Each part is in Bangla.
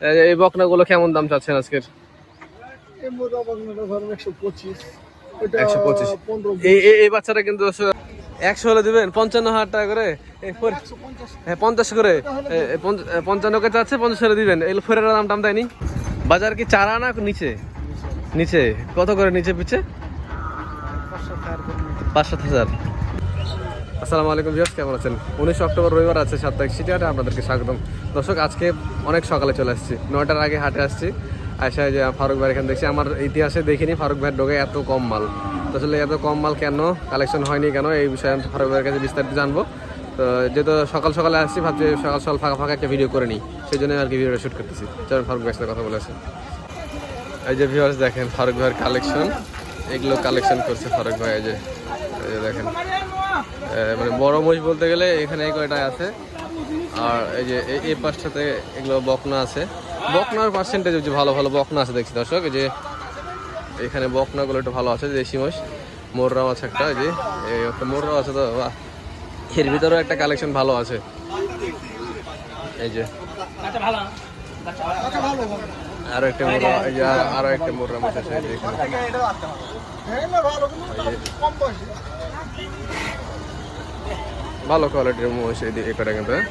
এই- বকনাগুলো কেমন দাম চাচ্ছেন আজকের? এই বাচ্চাটা কিন্তু একশো হলে দিবেন? পঞ্চান্ন হাজার টাকা করে? হ্যাঁ পঞ্চাশ করে। পঞ্চান্নকে চাচ্ছে পঞ্চাশ করে দিবেন। এই ফোরের দাম টাম দেয়নি? বাজার কি চারা না নিচে? নিচে। কত করে নিচে পিছে। পাঁচ সাত হাজার। আসসালামু আলাইকুম ভিউয়ার্স, কেমন আছেন? উনিশে অক্টোবর রবিবার আছে সাপ্তাহিক সিটি হাটে আপনাদেরকে স্বাগতম। দর্শক, আজকে অনেক সকালে চলে আসছি। নয়টার আগে হাটে আসছি। আসা যে ফারুক ভাই এখানে দেখছি। আমার ইতিহাসে দেখিনি ফারুক ভাইয়ের ডোগে এত কম মাল। তো আসলে এত কম মাল কেন? কালেকশন হয়নি কেন? এই বিষয়ে আমি ফারুক ভাইয়ের কাছে বিস্তারিত জানব। তো যেহেতু সকাল সকালে আসছি, ভাবছি সকাল সকাল ফাঁকা ফাঁকা একটা ভিডিও করে নিই। সেই জন্য আর কি ভিডিওটা শ্যুট করতেছি। চলুন ফারুক ভাইয়ের সাথে কথা বলেছে এই যে ভিউয়ার্স দেখেন ফারুক ভাইয়ের কালেকশন। এগুলো কালেকশন করছে ফারুক ভাই এই যে দেখেন। মানে বড় মহিষ বলতে গেলে এখানে কয়টা আছে? আর এই যে এই- পাশটাতে এগুলো বকনা আছে। বকনার পার্সেন্টেজ হচ্ছে ভালো ভালো বকনা আছে দেখছি দর্শক। যে এখানে বকনাগুলো একটু ভালো আছে দেশি মহিষ। মোররাও আছে একটা যে একটা মোররাও আছে তো এর ভিতরেও একটা কালেকশন ভালো আছে। এই যে আরও একটা মোররা, এই যে আর- একটা মোররা মাছ আছে এখানে। ভালো কোয়ালিটির মহিষ এই কটা কিন্তু হ্যাঁ?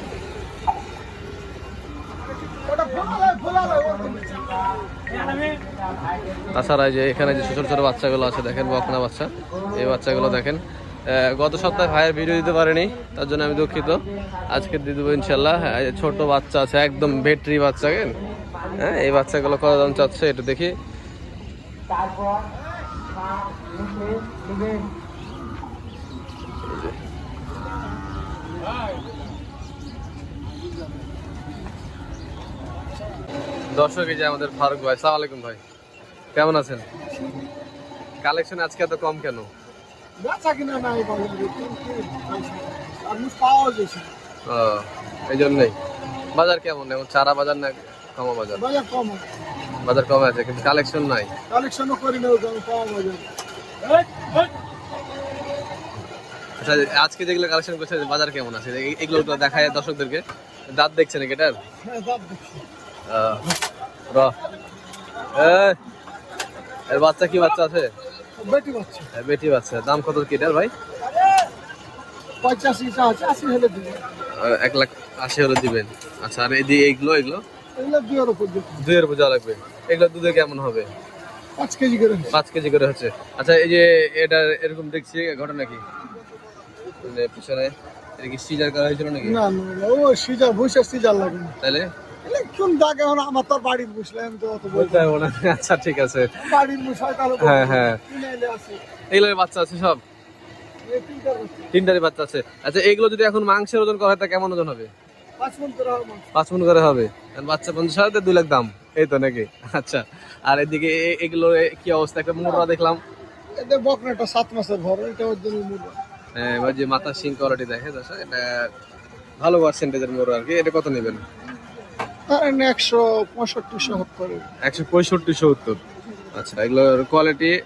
তাছাড়া যে এখানে যে ছোট ছোট বাচ্চাগুলো আছে, দেখেন বকনা বাচ্চা। এই বাচ্চাগুলো দেখেন। গত সপ্তাহে ভাইয়ের ভিডিও দিতে পারেনি, তার জন্য আমি দুঃখিত। আজকে দিয়ে দেবো ইনশাল্লাহ এই যে ছোট বাচ্চা আছে, একদম ব্যাটারি বাচ্চা হ্যাঁ এই বাচ্চাগুলো কত দাম চাচ্ছে, এটা দেখি এই যে। দর্শক এই যে আমাদের ফারুক ভাই সালাম আলাইকুম ভাই। কেমন আছেন? কালেকশন আজকে এত কম কেন? এই জন্যই বাজার কেমন? এখন চারা বাজার না কমা বাজার? বাজার কম আছে। বাজার কমে কিন্তু কালেকশন নাই। কালেকশনও করি না পাওয়া যায় আচ্ছা আজকে যেগুলো কালেকশন করছে বাজার কেমন আছে? এগুলো দেখায় দর্শকদেরকে। দাঁত দেখছেন নাকি এটার? হ্যাঁ দেখছি। র। এর বাচ্চা কি বাচ্চা আছে? বেটি বাচ্চা। বেটি বাচ্চা। দাম কত কি এটার ভাই? এক লাখ আশি হলে দিবেন। আচ্ছা আর এই এগুলো এগুলো দুইয়ের উপর বোঝা লাগবে। এগুলো দুধে কেমন হবে? পাঁচ কেজি করে পাঁচ কেজি করে হচ্ছে। আচ্ছা এই যে এটা এরকম দেখছি ঘটনা কি? পিছনে এটা কি সিজার করা হয়েছিল নাকি? না না ও সিজার সিজার লাগে না। তাহলে? এলে কোন দাগে এখন? আমার তো বাড়ির বুঝলাম তো অত বলতে বলতে না আচ্ছা ঠিক আছে। বাড়ির বুঝাই তাহলে হ্যাঁ, হ্যাঁ। এগুলোর বাচ্চা আছে সব। তিনটারই বাচ্চা আছে। আচ্ছা এগুলো যদি এখন মাংসের ওজন করা হয় তা কেমন ওজন হবে? পাঁচ মন করে হবে বাচ্চা পঞ্চাশ হাজার দুই লাখ দাম। এই তো নাকি? আচ্ছা। আর এদিকে এগুলো কি অবস্থা? একটা মোড়া দেখলাম। বকনাটা সাত মাসের ভর এটা ওর জন্য মূল্য এবার যে মাথার সিং কোয়ালিটি দেখে দর্শক এটা ভালো পার্সেন্টেজের মোড় আর কি। এটা কত নেবেন? ধরেন একশো পঁয়ষট্টি সত্তর। একশো পঁয়ষট্টি সত্তর। আচ্ছা এগুলোর কোয়ালিটি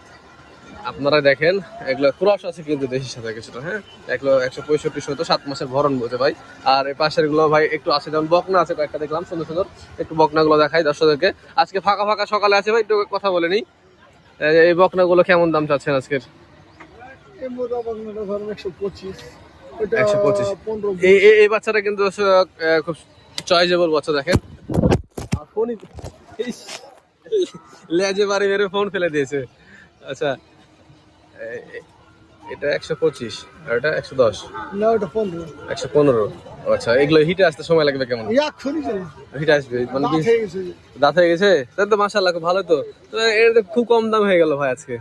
আপনারা দেখেন এগুলো ক্রস আছে কিন্তু দেশের সাথে কিছুটা হ্যাঁ? এগুলো একশো পঁয়ষট্টি সত্তর সাত মাসের ভরণ বলতে ভাই। আর এই পাশেরগুলো ভাই একটু আছে যেমন বকনা আছে কয়েকটা দেখলাম সুন্দর সুন্দর। একটু বকনাগুলো দেখাই দর্শকদেরকে। আজকে ফাঁকা ফাঁকা সকালে আছে ভাই একটু কথা বলে নিই। এই- এই বকনাগুলো কেমন দাম চাচ্ছেন আজকের? এই বাচ্চাটা কিন্তু খুব চয়েজেবল বাচ্চা দেখেন। ফোনই লেজে বাড়ি মেরে ফোন ফেলে দিয়েছে। আচ্ছা এটা একশো পঁচিশ আর এটা একশো দশ। না ওটা পনেরো। একশো পনেরো। আচ্ছা এগুলো হিটে আসতে সময় লাগবে কেমন? হিটে আসবে মানে দাঁত হয়ে গেছে। তাহলে তো মাসাল্লাহ খুব ভালো তো। তো খুব কম দাম হয়ে গেল ভাই আজকে।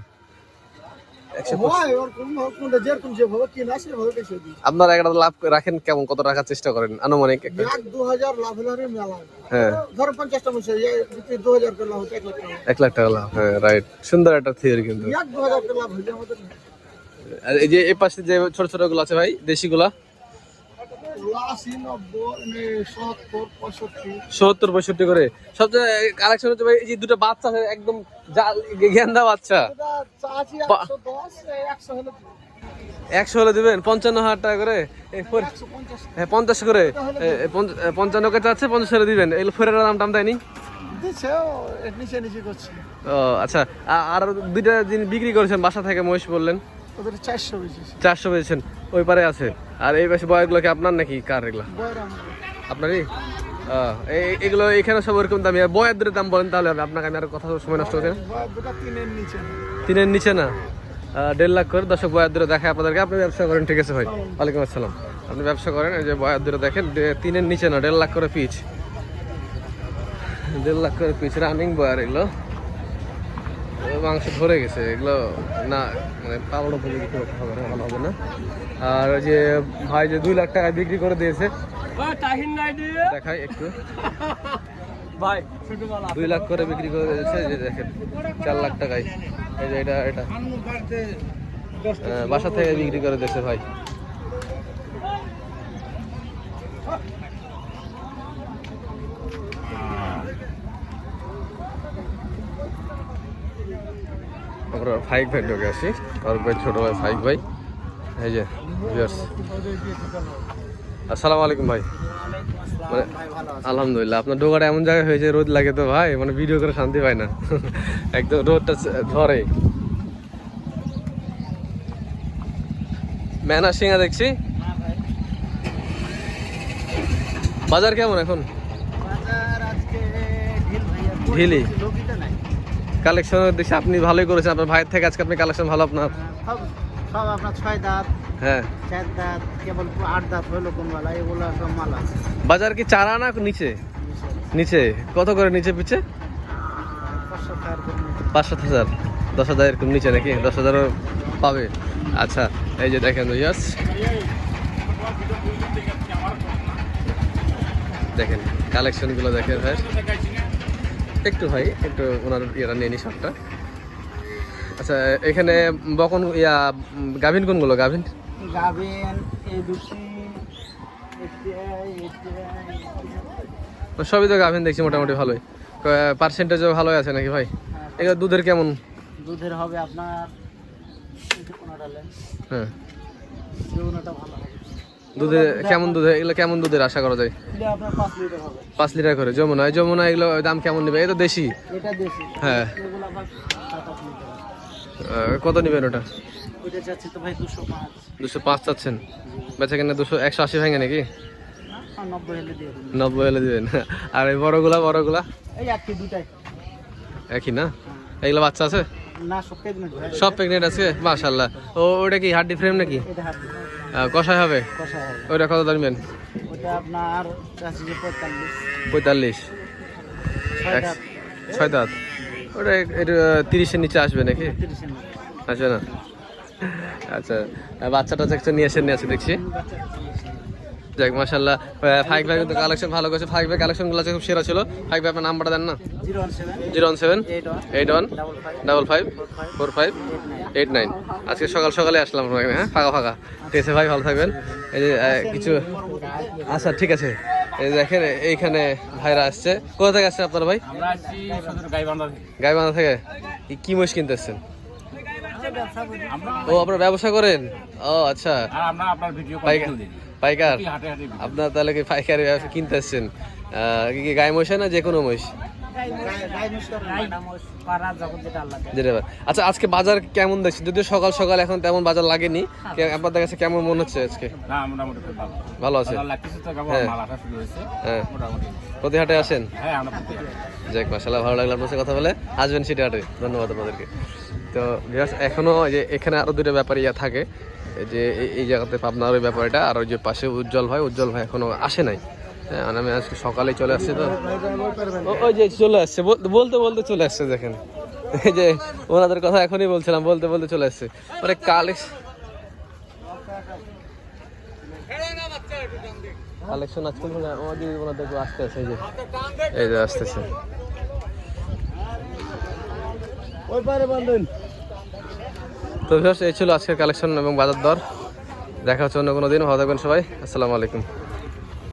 আপনারা একটা লাভ রাখেন কেমন? কত রাখার চেষ্টা করেন? আনুমানিক এক হ্যাঁ। এক লাখ টাকা। লাভ হ্যাঁ রাইট সুন্দর একটা থিওরি কিন্তু। আর এই যে পাশে যে ছোট ছোটগুলো আছে ভাই দেশি গুলা সত্তর পঁয়ষট্টি। করে। সবচেয়ে কালেকশন হচ্ছে ভাই এই যে দুটো বাচ্চা একদম গেন্দা বাচ্চা। একশো হলে। দিবেন। পঞ্চান্ন হাজার টাকা করে? হ্যাঁ পঞ্চাশ করে। পঞ্চান্নকে চাচ্ছে পঞ্চাশ হলে দিবেন। ফোরের দাম টাম দেয়নি? ও আচ্ছা। আর দুইটা জিনিস বিক্রি করেছেন বাসা থেকে মহিষ বললেন? চারশো পেয়েছেন ওই পারে আছে। আর এই পাশে বয়গুলো কি আপনার নাকি? কার এগুলো? আপনারই? এগুলো এখানে সব ওরকম দামি। আর বয়ের দূরের দাম বলেন তাহলে হবে। আপনাকে আমি আর কথা সময় নষ্ট বয়ের তিনের নিচে না। দেড় লাখ করে। দশক বয়ার দূরে দেখে আপনাদেরকে। আপনি ব্যবসা করেন, ঠিক আছে ভাই। ওয়ালাইকুম আসসালাম। আপনি ব্যবসা করেন, এই যে বয়ার দূরে দেখেন তিনের নিচে না, দেড় লাখ করে পিচ। দেড় লাখ করে পিচ রানিং বয়ার এগুলো। মাংস ধরে গেছে এগুলো না মানে পাউডার বলে কিছু হবে না, ভালো হবে না। আর ওই যে ভাই যে দুই লাখ টাকা বিক্রি করে দিয়েছে দেখাই একটু। ভাই দুই লাখ করে বিক্রি করে দিয়েছে যে দেখেন চার লাখ টাকায়। এই যে এটা এটা। বাসা থেকে বিক্রি করে দিয়েছে ভাই। আমরা ফাইক ভাই ঢোকে আসি আর ভাই ছোট ভাই ফাইক ভাই। এই যে। আসসালামু আলাইকুম ভাই। মানে আলহামদুলিল্লাহ আপনার ডোকাটা এমন জায়গায় হয়েছে রোদ লাগে তো ভাই মানে ভিডিও করে শান্তি পায় না। একদম রোদটা ধরে ম্যানা সিংহা দেখছি। বাজার কেমন এখন? ঢিল ভাইয়া ঢিলই? লোকিতে নাই কালেকশন দেখছি আপনি ভালোই করেছেন। আপনার ভাইয়ের থেকে আজকে আপনি কালেকশন ভালো আপনার? সব আপনার ছয় দাঁত হ্যাঁ। চার দাঁত কেবল আট দাঁত হইল কোন মালা এগুলো সব মালা বাজার কি চারা না নিচে? নিচে। কত করে নিচে পিছে। পাঁচ সাত হাজার। দশ হাজার এরকম নিচে নাকি? দশ হাজারও পাবে। আচ্ছা এই যে দেখেন ইয়াস। দেখেন কালেকশনগুলো দেখেন ভাই। একটু ভাই একটু ওনার ইয়েটা নিয়ে নি সবটা আচ্ছা এখানে বকন ইয়া গাভিন কোনগুলো গাভিন? এই দুটি সবই তো গাভিন দেখছি মোটামুটি ভালোই। পার্সেন্টেজও ভালোই আছে নাকি ভাই? এগুলো দুধের কেমন? দুধের হবে আপনার হ্যাঁ। ভালো দুধে কেমন দুধে এগুলো কেমন দুধের আশা করা যায়? পাঁচ লিটার করে। যমুনা যমুনা এগুলো দাম কেমন নেবে? এটা দেশি। হ্যাঁ। কত নেবেন ওটা? দুশো পাঁচ। চাচ্ছেন? বেচা কিনা দুশো একশো আশি ভেঙে নাকি? নব্বই হলে দেবেন। আর এই বড়গুলা বড়গুলা? একই না? এগুলো বাচ্চা আছে? সব প্রেগনেন্ট আছে? মাশাল্লাহ ও ওটা কি হাড্ডি ফ্রেম নাকি? কষাই হবে? ওইটা কত যে পঁয়তাল্লিশ। ছয় দাঁত ওটা এটা তিরিশের নিচে আসবে নাকি? আসবে না? আচ্ছা বাচ্চাটা একটা নিয়ে এসে নিয়ে আসে দেখছি। যাক মাসাল্লাহ ফাইভ ভাই কিন্তু কালেকশন ভালো করেছে। ফাইভ ভাই কালেকশনগুলো খুব সেরা ছিল। ফাইভ ভাই আপনার নাম্বারটা দেন না? Zero one seven zero eight one double five four five eight nine আজকে সকাল সকালে আসলাম হ্যাঁ? ফাঁকা ফাঁকা। ঠিক আছে ভাই ভালো থাকবেন। এই যে কিছু আচ্ছা ঠিক আছে। এই দেখেন এইখানে ভাইরা আসছে। কোথা থেকে আসছে আপনার ভাই? গাইবান্ধা থেকে। কি- কি মহিষ কিনতে আমরা ও আপনার ব্যবসা করেন? ও আচ্ছা। পাইকার। আপনার তাহলে কি পাইকারি ব্যবসা কিনতে আসছেন? কি কি গায়ে মহিষ না যে কোনো মহিষ। আচ্ছা আজকে বাজার কেমন দেখছি যদিও সকাল সকাল এখন তেমন বাজার লাগেনি। কে- আপনাদের কাছে কেমন মনে হচ্ছে আজকে? না মোটামুটি খুব ভালো। আছে? হ্যাঁ। মাল আসা শুরু হয়েছে। হ্যাঁ। মোটামুটি। প্রতি হাটে আসেন? হ্যাঁ যাক মাসাল্লাহ ভালো লাগল আপনার সাথে কথা বলে। আসবেন সিটি হাটে। ধন্যবাদ আপনাদেরকে। তো এখনও যে এখানে আরও দুটো ব্যাপারী ইয়া থাকে। এই যে এই- জায়গাতে পাবনার ওই ব্যাপারটা, আর ওই যে পাশে উজ্জ্বল ভাই উজ্জ্বল ভাই এখনও আসে নাই। হ্যাঁ মানে আমি আজকে সকালেই চলে আসছি তো। ওই যে চলে আসছে, বল- বলতে বলতে চলে আসছে, দেখেন। এই যে ওনাদের কথা এখনই বলছিলাম, বলতে বলতে চলে আসছে। মানে কালেকশন কালেকশন আজকে ওদের ওনাদের আসতে আছে, এই যে। এই যে আসতেছে। ওই পারে বান্ধন। তো এই ছিল আজকের কালেকশন এবং বাজার দর। দেখা হচ্ছে অন্য কোনো দিন। ভালো থাকবেন সবাই। আসসালামু আলাইকুম।